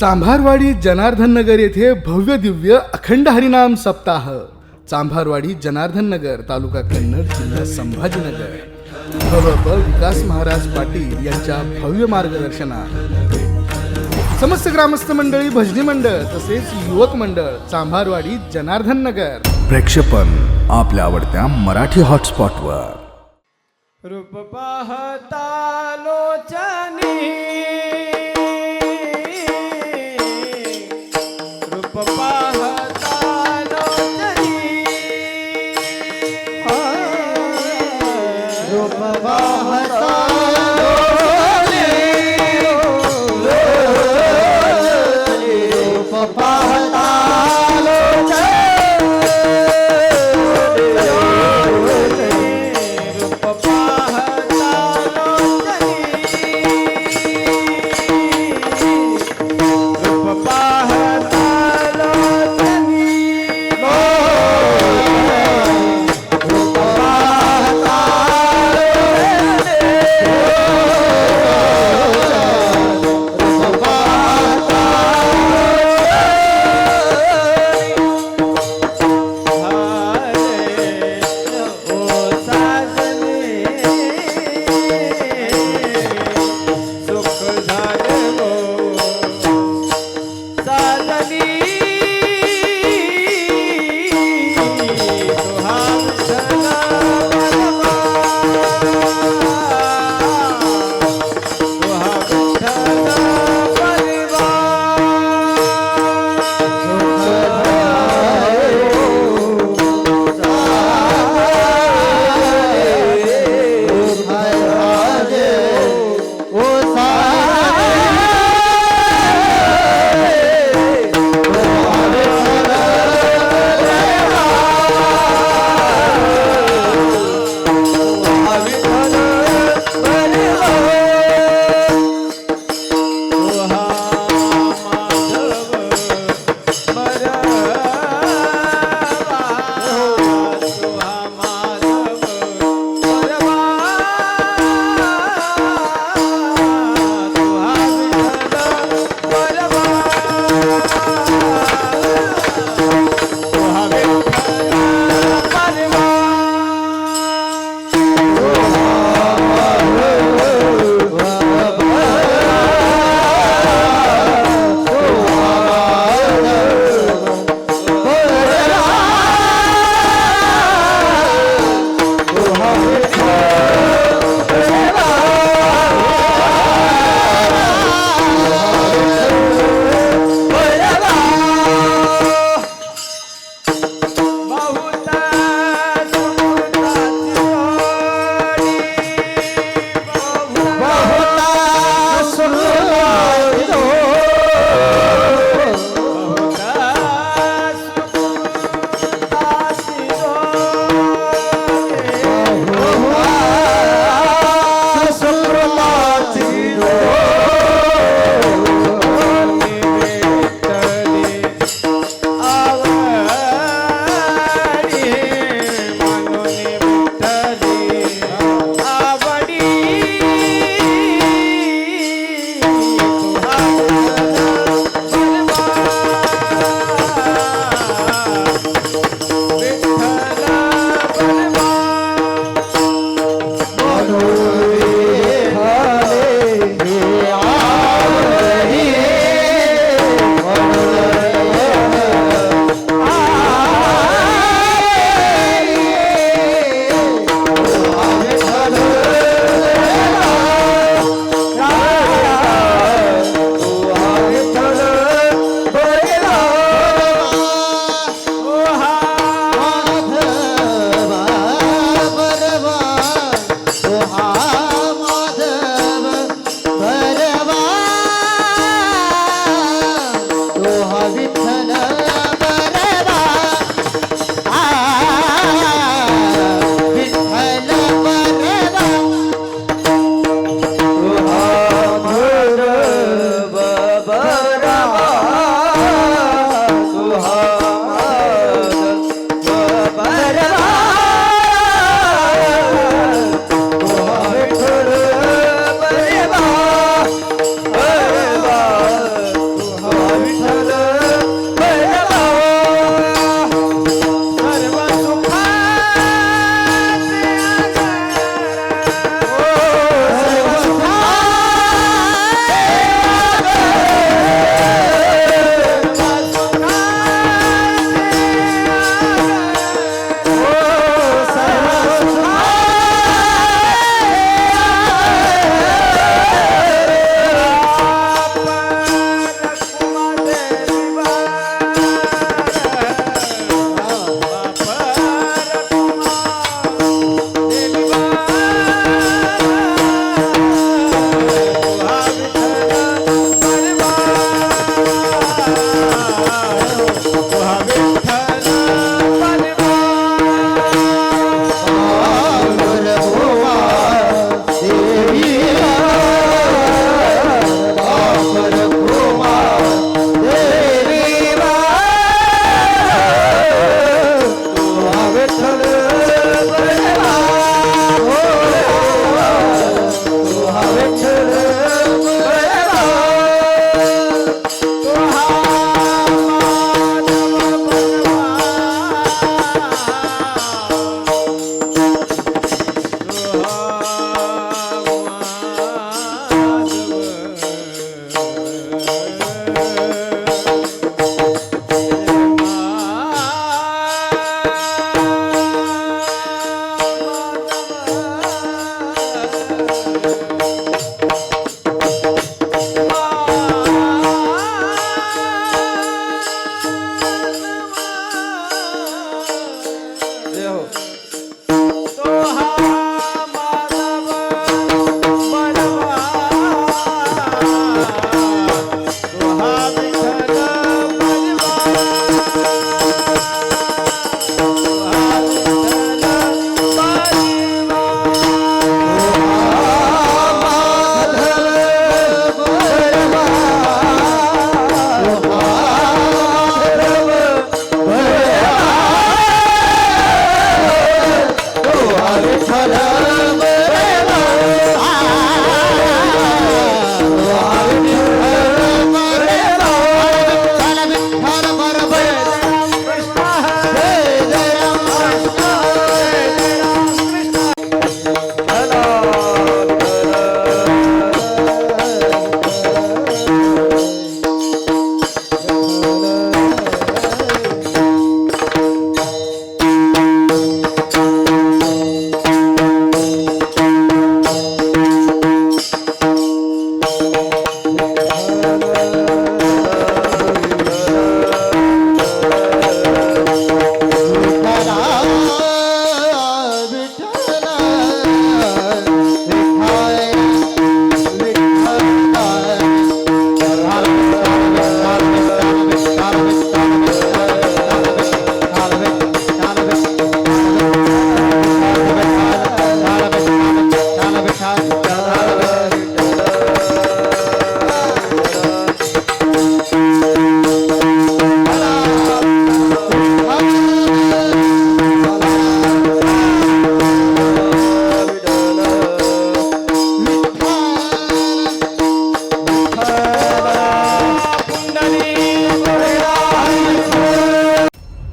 चांभारवाडी जनार्दन नगर येथे भव्य दिव्य अखंड हरिनाम सप्ताह. चांभारवाडी जनार्दन नगर तालुका कन्नड जिल्हा संभाजीनगर. विकास महाराज पाटील यांच्या भव्य मार्गदर्शनात समस्त ग्रामस्थ मंडळी भजनी मंडळ तसेच युवक मंडळ चांभारवाडी जनार्दन नगर. प्रेक्षेपण आपल्या आवडत्या मराठी हॉटस्पॉटवर. रूप पाहता लोचनी.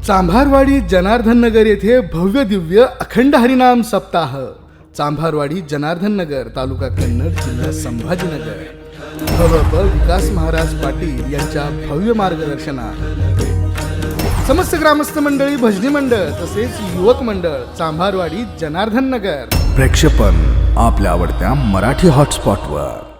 चांभारवाडी जनार्दन नगर येथे भव्य दिव्य अखंड हरिनाम सप्ताह. चांभारवाडी जनार्दन नगर तालुका कन्नड जिल्हा संभाजीनगर. भवप विकास महाराज पाटील यांच्या भव्य मार्गदर्शनात समस्त ग्रामस्थ मंडळी भजनी मंडळ तसेच युवक मंडळ चांभारवाडी जनार्दन नगर. प्रेक्षपण आपल्या आवडत्या मराठी हॉटस्पॉटवर